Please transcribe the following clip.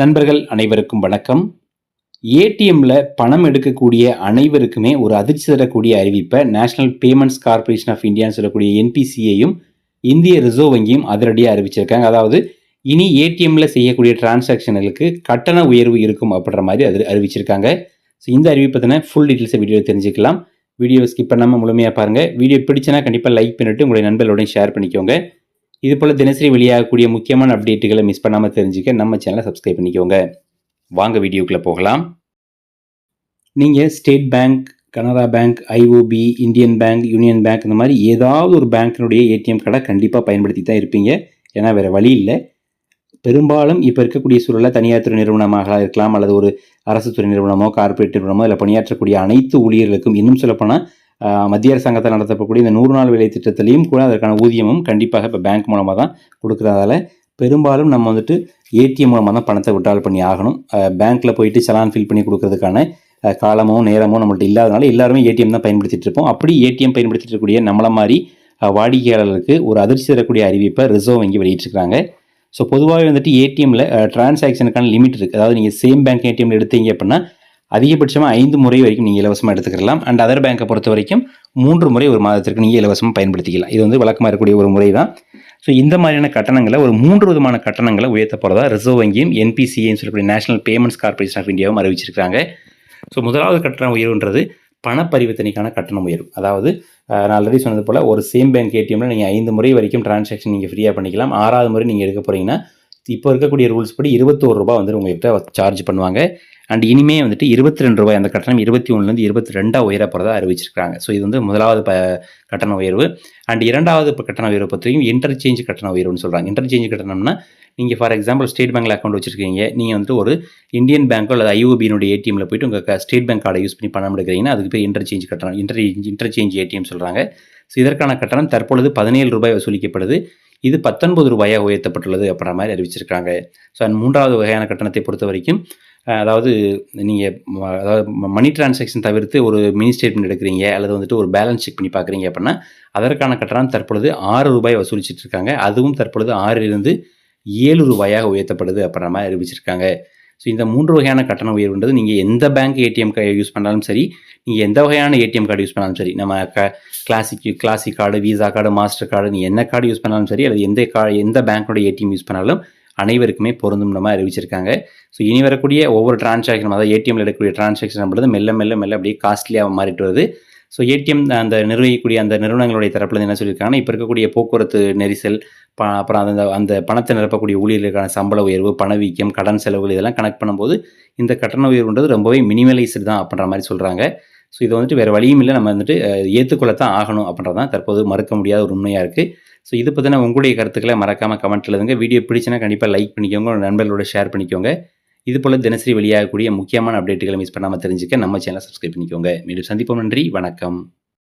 நண்பர்கள் அனைவருக்கும் வணக்கம். ஏடிஎம்ல பணம் எடுக்கக்கூடிய அனைவருக்குமே ஒரு அதிர்ச்சி தரக்கூடிய அறிவிப்பை நேஷனல் பேமெண்ட்ஸ் கார்ப்பரேஷன் ஆஃப் இந்தியான்னு சொல்லக்கூடிய என்பிசியையும் இந்திய ரிசர்வ் வங்கியும் அதிரடியாக அறிவிச்சிருக்காங்க. அதாவது இனி ஏடிஎம்ல செய்யக்கூடிய டிரான்சாக்ஷன்களுக்கு கட்டண உயர்வு இருக்கும் அப்படின்ற மாதிரி அது அறிவிச்சிருக்காங்க. ஸோ இந்த அறிவிப்பை ஃபுல் டீட்டெயில்ஸை வீடியோ தெரிஞ்சுக்கலாம். வீடியோ ஸ்கிப் பண்ணாமல் முழுமையாக பாருங்கள் வீடியோ பிடிச்சனா கண்டிப்பாக லைக் பண்ணிவிட்டு உங்களுடைய நண்பர்களுடன் ஷேர் பண்ணிக்கோங்க. இது போல் தினசரி வெளியாகக்கூடிய முக்கியமான அப்டேட்டுகளை மிஸ் பண்ணாமல் தெரிஞ்சுக்க நம்ம சேனலை சப்ஸ்கிரைப் பண்ணிக்கோங்க. வாங்க வீடியோக்குள்ளே போகலாம். நீங்கள் state bank Canara bank IOB Indian bank union bank இந்த மாதிரி ஏதாவது ஒரு பேங்க்கினுடைய ஏடிஎம் கார்டை கண்டிப்பாக பயன்படுத்தி தான் இருப்பீங்க. ஏன்னா வேறு வழி இல்லை. பெரும்பாலும் இப்போ இருக்கக்கூடிய சூழலில் தனியார் துறை நிறுவனமாக இருக்கலாம் அல்லது ஒரு அரசு துறை நிறுவனமோ கார்ப்பரேட் நிறுவனமோ இல்லை பணியாற்றக்கூடிய அனைத்து ஊழியர்களுக்கும் இன்னும் சொல்லப்போனால் மத்திய அரசாங்கத்தில் நடத்தப்படக்கூடிய இந்த நூறு நாள் வேலை திட்டத்திலையும் கூட அதற்கான ஊதியமும் கண்டிப்பாக இப்போ பேங்க் மூலமாக தான் கொடுக்குறதால பெரும்பாலும் நம்ம வந்துட்டு ஏடிஎம் மூலமாக தான் பணத்தை விட்ரால் பண்ணி ஆகணும். பேங்க்கில் போயிட்டு சலான் ஃபில் பண்ணி கொடுக்கறதுக்கான காலமோ நேரமோ நம்மள்ட்ட இல்லாதனால எல்லாருமே ஏடிஎம் தான் பயன்படுத்திட்டு இருப்போம். அப்படி ஏடிஎம் பயன்படுத்திட்டு இருக்கக்கூடிய நம்மளை மாதிரி வாடிக்கையாளர்களுக்கு ஒரு அதிர்ச்சி தரக்கூடிய அறிவிப்பை ரிசர்வ் வங்கி வெளியிட்டிருக்காங்க ஸோ பொதுவாகவே வந்துட்டு ஏடிஎம்மில் டிரான்சாக்ஷனுக்கான லிமிட் இருக்குது அதாவது நீங்கள் சேம் பேங்க் ஏடிஎம்மில் எடுத்தீங்க அப்படின்னா அதிகபட்சமாக ஐந்து முறை வரைக்கும் நீங்கள் இலவசமாக எடுத்துக்கலாம் அண்ட் அதர் பேங்க்கை பொறுத்த வரைக்கும் மூன்று முறை ஒரு மாதத்திற்கு நீங்கள் இலவசமாக பயன்படுத்திக்கலாம். இது வந்து வழக்கமாக இருக்கக்கூடிய ஒரு முறை தான் ஸோ இந்த மாதிரியான கட்டணங்களை ஒரு மூன்று விதமான கட்டணங்களை உயர்த்த போகிறதா ரிசர்வ் வங்கியும் என்பிசிஏன்னு சொல்லக்கூடிய நேஷனல் பேமெண்ட்ஸ் கார்ப்பரேஷன் ஆஃப் இந்தியாவும் அறிவிச்சிருக்காங்க ஸோ முதலாவது கட்டண உயர்வுன்றது பண பரிவர்த்தனைக்கான கட்டணம் உயரும் அதாவது நான் ஆல்ரெடி சொன்னது போல் ஒரு சேம் பேங்க் ஏடிஎம்ல நீங்கள் ஐந்து முறை வரைக்கும் டிரான்சாக்ஷன் நீங்கள் ஃப்ரீயாக பண்ணிக்கலாம். ஆறாவது முறை நீங்கள் எடுக்க போகிறீங்கன்னா இப்போ இருக்கக்கூடிய ரூல்ஸ் படி இருபத்தோரு ரூபாய் வந்து உங்கள்கிட்ட சார்ஜ் பண்ணுவாங்க. அண்ட் இனிமே வந்துட்டு இருபத்தி ரெண்டு ரூபாய் அந்த கட்டணம் இருபத்தி ஒன்றுலேருந்து இருபத்தி ரெண்டாக உயர போகிறதா அறிவிச்சிருக்காங்க ஸோ இது வந்து முதலாவது ப கட்டண உயர்வு. அண்ட் இரண்டாவது கட்டண உயர்வு பற்றியும் இன்டர்சேஞ்ச் கட்டண உயர்வுன்னு சொல்கிறாங்க இன்டர்சேஞ்ச் கட்டணம்னா நீங்கள் ஃபார் எக்ஸாம்பிள் ஸ்டேட் பேங்க்ல அக்கௌண்ட் வச்சிருக்கீங்க. நீங்கள் வந்துட்டு ஒரு இந்தியன் பேங்க்கோ அல்லது ஐஓபியினுடைய ஏடிஎம்மில் போயிட்டு உங்கள் ஸ்டேட் பேங்க் கார்டை யூஸ் பண்ணி பணம் எடுக்கிறீங்கன்னா அதுக்கு போய் இன்டர்சேஞ்ச் கட்டணம். இன்டர் இன்டர்சேஞ்ச் ஏடிஎம் சொல்கிறாங்க ஸோ இதற்கான கட்டணம் தற்பொழுது பதினேழு ரூபாய் வசூலிக்கப்படுது. இது பத்தொன்பது ரூபாயாக உயர்த்தப்பட்டுள்ளது அப்படின்ற மாதிரி அறிவிச்சிருக்காங்க ஸோ அண்ட் மூன்றாவது வகையான கட்டணத்தை பொறுத்த வரைக்கும் அதாவது நீங்கள் அதாவது மணி டிரான்சாக்ஷன் தவிர்த்து ஒரு மினி ஸ்டேட்மெண்ட் எடுக்கிறீங்க அல்லது வந்துட்டு ஒரு பேலன்ஸ் செக் பண்ணி பார்க்குறீங்க அப்படின்னா அதற்கான கட்டணம் தற்பொழுது ஆறு ரூபாய் வசூலிச்சிட்டு இருக்காங்க. அதுவும் தற்பொழுது ஆறிலிருந்து ஏழு ரூபாயாக உயர்த்தப்படுது அப்படின்ற மாதிரி அறிவிச்சிருக்காங்க. ஸோ இந்த மூன்று வகையான கட்டண உயர்வுன்றது நீங்கள் எந்த பேங்க் ஏடிஎம் கார்டு யூஸ் பண்ணாலும் சரி நீங்கள் எந்த வகையான ஏடிஎம் கார்டு யூஸ் பண்ணாலும் சரி நம்ம க classic classic card Visa card master card நீ என்ன கார்டு யூஸ் பண்ணாலும் சரி அல்லது எந்த கா எந்த பேங்க்கோட ஏடிஎம் யூஸ் பண்ணாலும் அனைவருக்குமே பொருந்தும் நம்ம அறிவிச்சிருக்காங்க. ஸோ இனி வரக்கூடிய ஒவ்வொரு டிரான்சாக்ஷன் அதாவது ஏடிஎம்ல எடுக்கக்கூடிய டிரான்சாக்ஷன் அப்படின்றது மெல்ல மெல்ல மெல்ல அப்படியே காஸ்ட்லியாக மாறிட்டு வருது. ஸோ ஏடிஎம் அந்த நிர்வகிக்கக்கூடிய அந்த நிறுவனங்களுடைய தரப்பில் என்ன சொல்லியிருக்காங்கன்னா இப்போ இருக்கக்கூடிய போக்குவரத்து நெரிசல் ப அப்புறம் அந்த அந்த பணத்தை நிரப்பக்கூடிய ஊழியர்களுக்கான சம்பள உயர்வு பணவீக்கம் கடன் செலவுகள் இதெல்லாம் கனெக்ட் பண்ணும்போது இந்த கட்டண உயர்வுன்றது ரொம்பவே மினிமலைஸ்டு தான் அப்படின்ற மாதிரி சொல்கிறாங்க ஸோ இது வந்துட்டு வேறு வழியும் இல்லை. நம்ம வந்துட்டு ஏற்றுக்கொள்ளத்தான் ஆகணும் அப்படின்றது தான் தற்போது மறுக்க முடியாத ஒரு உண்மையாக இருக்குது ஸோ இது பற்றின உங்களுடைய கருத்துக்களை மறக்காமல் கமெண்ட்டில் எழுதுங்க. வீடியோ பிடிச்சினா கண்டிப்பாக லைக் பண்ணிக்கோங்க. நண்பர்களோட ஷேர் பண்ணிக்கோங்க. இது போல் தினசரி வெளியாகக்கூடிய முக்கியமான அப்டேட்டுகளை மிஸ் பண்ணாமல் தெரிஞ்சுக்க நம்ம சேனலை சப்ஸ்கிரைப் பண்ணிக்கோங்க. மீண்டும் சந்திப்போம். நன்றி. வணக்கம்.